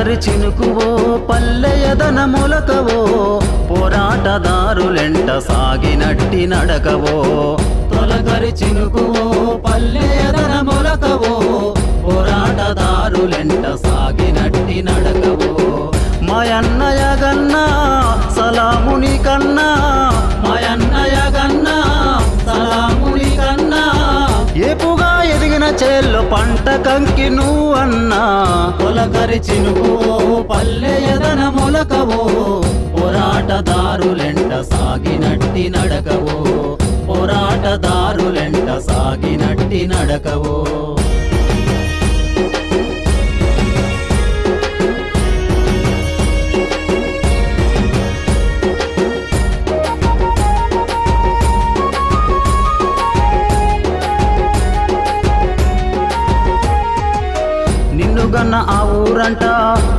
తొలకరి చినుకువో పల్లెయదన మొలకవో పోరాటదారులెంట సాగినట్టి నడకవో. తొలకరి చినుకువో పల్లెయదన మొలకవో పోరాటదారులెంట సాగినట్టి నడకవో. మాయన్నయ గన్నా కంకి నువ్వన్నా. తొలకరి చినుకువో పల్లె ఎదన మొలకవో. పోరాటదారులెంట సాగినట్టి నడకవో. పోరాటదారులెంట సాగినట్టి నడకవో. ఊరంట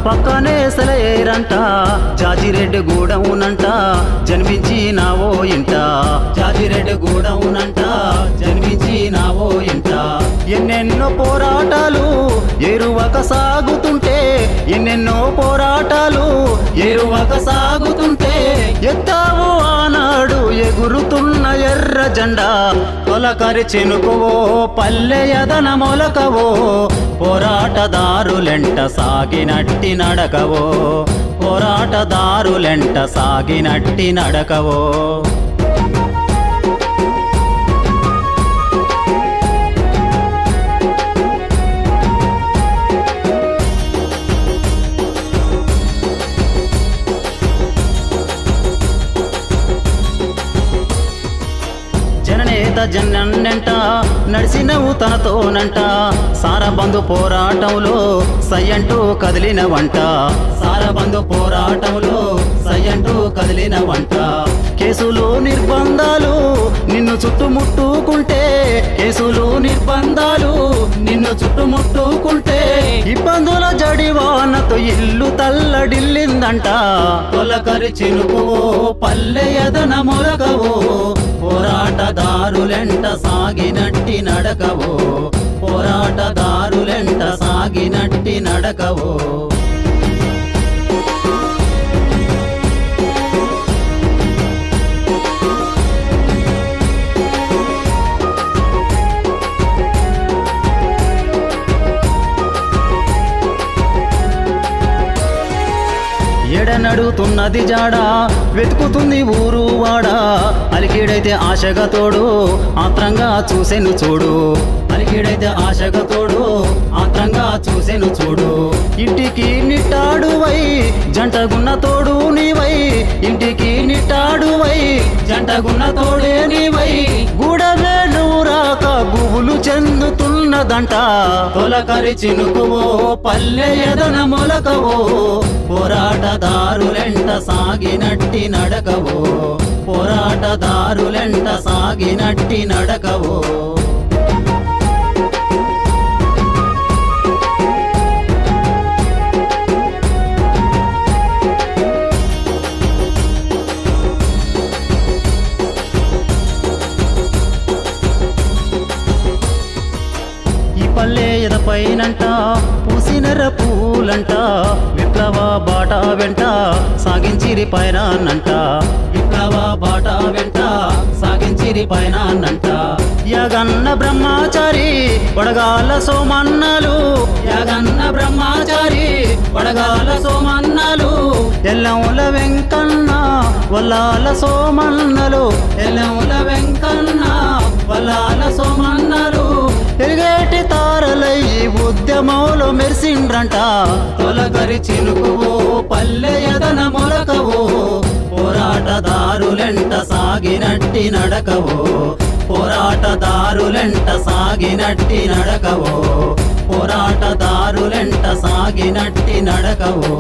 పక్కనే సెలయేరంట. జాజిరెడ్డి గూడవునంట జన్మించి నావో ఇంట. జాజిరెడ్డి గూడవునంట జన్మించి నావో ఇంట. ఎన్నెన్నో పోరాటాలు ఎరువక సాగుతుంటే ఎన్నెన్నో పోరాటాలు ఎరువక సాగుతుంటే ఎత్తావు ఆనాడు ఎగురుతున్న ఎర్ర జెండా. తొలకరి చెనుకువో పల్లె ఎదన మొలకవో పోరాటదారులెంట సాగినట్టి నడకవో? పోరాటదారులెంట సాగినట్టి నడకవో? జన్నెంట నడిసినవు తనతోనంట. సారబంధు పోరాటంలో సయ్యంటూ కదిలిన వంట సారబంధు పోరాటంలో సయ్యంటూ కదిలిన వంట కేసులు నిర్బంధాలు నిన్ను చుట్టుముట్టుకుంటే కేసులు నిర్బంధాలు నిన్ను చుట్టుముట్టుకుంటే ఇబ్బందుల జడివానతో ఇల్లు తల్లడిల్లిందంట. తొలకరి చినుకువో పల్లె ఎదన మొలగవో పోరాటదారులెంట సాగినట్టి నడకవో పోరాటదారులెంట సాగినట్టి నడకవో. ఎడనడుతున్నది జాడా వెతుకుతుంది ఊరు వాడ. అలికిడైతే ఆశగా తోడు ఆత్రంగా చూసెను చూడు. అలికిడైతే ఆశగా తోడు ఆత్రంగా చూసెను చూడు. ఇంటికి నిట్టాడువై జంటగున్న తోడు నీవై. ఇంటికి నిట్టాడువై జంటగున్న తోడు చెందుతున్నదంట తొలకరి చినుకువో పల్లె ఎదన మొలకవో పోరాటదారులెంట సాగినట్టి నడకవో పోరాటదారులెంట సాగినట్టి నడకవో. పైనంట పూసినర పూలంట విప్లవ బాట వెంట సాగించిరి పైన అన్నంట విప్లవ బాట వెంట సాగించిరి పైన అన్నంట యగన్న బ్రహ్మచారి వడగాల సోమన్నలు. యగన్న బ్రహ్మచారి వడగాల సోమన్నలు. ఎల్లముల వెంకన్న వల్లాల సోమన్నలు. మెరిసిండ్రంట తొలకరి చినుకువో పల్లె ఎదన మొలకవో పోరాటదారులెంట సాగినట్టి నడకవో పోరాటదారులెంట సాగినట్టి నడకవో పోరాటదారులెంట సాగినట్టి నడకవో.